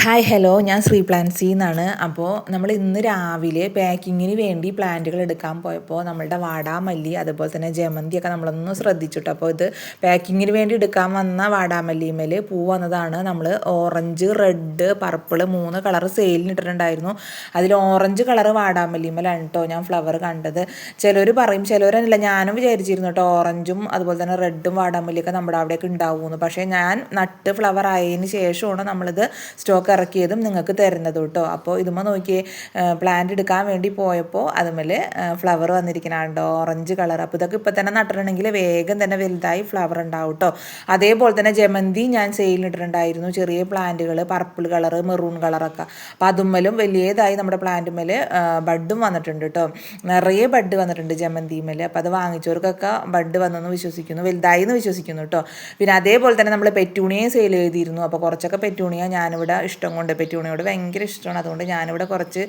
Hi hello ഞാൻ ശ്രീ പ്ലാൻസി എന്നാണ്. അപ്പോൾ നമ്മൾ ഇന്ന് രാവിലെ പാക്കിങ്ങിന് വേണ്ടി പ്ലാന്റുകൾ എടുക്കാൻ പോയപ്പോൾ നമ്മളുടെ വാടാമല്ലി അതുപോലെ തന്നെ ജമന്തിയൊക്കെ നമ്മളൊന്ന് ശ്രദ്ധിച്ചിട്ട്. അപ്പോൾ ഇത് പാക്കിങ്ങിന് വേണ്ടി എടുക്കാൻ വന്ന വാടാമല്ലിമേൽ പൂ വന്നതാണ്. നമ്മൾ ഓറഞ്ച് റെഡ് പർപ്പിൾ മൂന്ന് കളർ സെയിലിന് ഇട്ടിട്ടുണ്ടായിരുന്നു. അതിൽ ഓറഞ്ച് കളർ വാടാമല്ലിമേലാണ് കേട്ടോ ഞാൻ ഫ്ലവർ കണ്ടത്. ചിലർ പറയും ചിലവരല്ല ഞാനും വിചാരിച്ചിരുന്നു കേട്ടോ ഓറഞ്ചും അതുപോലെ തന്നെ റെഡും വാടാമല്ലിയൊക്കെ നമ്മുടെ അവിടെയൊക്കെ ഉണ്ടാവുമെന്ന്. പക്ഷേ ഞാൻ നട്ട് ഫ്ലവർ ആയതിന് ശേഷമാണ് നമ്മളിത് സ്റ്റോക്ക് സ്റ്റോക്ക് ഇറക്കിയതും നിങ്ങൾക്ക് തരുന്നത് കേട്ടോ. അപ്പോൾ ഇതുമ്പോൾ നോക്കിയേ പ്ലാന്റ് എടുക്കാൻ വേണ്ടി പോയപ്പോൾ അതുമേൽ ഫ്ലവർ വന്നിരിക്കണുണ്ടോ ഓറഞ്ച് കളർ അപ്പോൾ ഇതൊക്കെ ഇപ്പോൾ തന്നെ നട്ടിട്ടുണ്ടെങ്കിൽ വേഗം തന്നെ വലുതായി ഫ്ലവർ ഉണ്ടാവും കേട്ടോ. അതേപോലെ തന്നെ ജമന്തി ഞാൻ സെയിലിട്ടിട്ടുണ്ടായിരുന്നു ചെറിയ പ്ലാന്റുകൾ പർപ്പിൾ കളർ മെറൂൺ കളറൊക്കെ അപ്പോൾ അതുമ്മലും വലിയതായി നമ്മുടെ പ്ലാന്റുമേൽ ബഡും വന്നിട്ടുണ്ട് കേട്ടോ. നിറയെ ബഡ് വന്നിട്ടുണ്ട് ജമന്തിമേൽ അപ്പോൾ അത് വാങ്ങിച്ചവർക്കൊക്കെ ബഡ് വന്നെന്ന് വിശ്വസിക്കുന്നു. വലുതായി എന്ന് വിശ്വസിക്കുന്നു കേട്ടോ. പിന്നെ അതേപോലെ തന്നെ നമ്മൾ പെറ്റൂണിയെ സെയിൽ ചെയ്തിരുന്നു. അപ്പോൾ കുറച്ചൊക്കെ പെറ്റൂണിയ ഞാനിവിടെ ഇഷ്ടം കൊണ്ട് പെറ്റൂണിയോട് ഭയങ്കര ഇഷ്ടമാണ്. അതുകൊണ്ട് ഞാനിവിടെ കുറച്ച്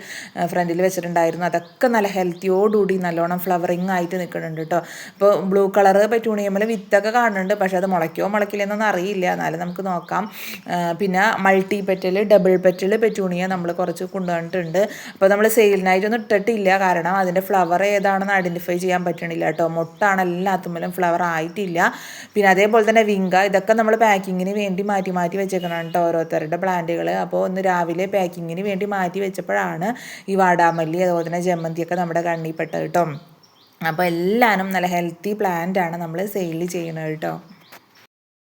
ഫ്രണ്ടിൽ വെച്ചിട്ടുണ്ടായിരുന്നു. അതൊക്കെ നല്ല ഹെൽത്തിയോടുകൂടി നല്ലോണം ഫ്ലവറിങ് ആയിട്ട് നിൽക്കുന്നുണ്ട് കേട്ടോ ഇപ്പോൾ ബ്ലൂ കളർ പെറ്റൂണിയമ്മൽ വിത്തൊക്കെ കാണുന്നുണ്ട്. പക്ഷേ അത് മുളയ്ക്കോ മുളയ്ക്കില്ലെന്നൊന്നും അറിയില്ല. എന്നാലും നമുക്ക് നോക്കാം. പിന്നെ multi petal double petal petunia നമ്മൾ കുറച്ച് കൊണ്ടുവന്നിട്ടുണ്ട്. അപ്പോൾ നമ്മൾ സെയിലിനായിട്ടൊന്നും ഇട്ടിട്ടില്ല. കാരണം അതിന്റെ ഫ്ലവർ ഏതാണെന്ന് ഐഡന്റിഫൈ ചെയ്യാൻ പറ്റണില്ല കേട്ടോ മുട്ടാണ് എല്ലാത്തുമ്മലും ഫ്ലവർ ആയിട്ടില്ല. പിന്നെ അതേപോലെ തന്നെ വിങ്ക ഇതൊക്കെ നമ്മൾ പാക്കിങ്ങിന് വേണ്ടി മാറ്റി മാറ്റി വെച്ചേക്കണം കേട്ടോ ഓരോരുത്തരുടെ പ്ലാന്റുകൾ. അപ്പോൾ ഒന്ന് രാവിലെ പാക്കിങ്ങിന് വേണ്ടി മാറ്റി വെച്ചപ്പോഴാണ് ഈ വാടാമല്ലി അതുപോലെ തന്നെ ജമന്തിയൊക്കെ നമ്മുടെ കണ്ണിൽപ്പെട്ടത് കേട്ടോ അപ്പോൾ എല്ലാവരും നല്ല ഹെൽത്തി പ്ലാന്റ് ആണ് നമ്മൾ സെയിൽ ചെയ്യുന്നത് കേട്ടോ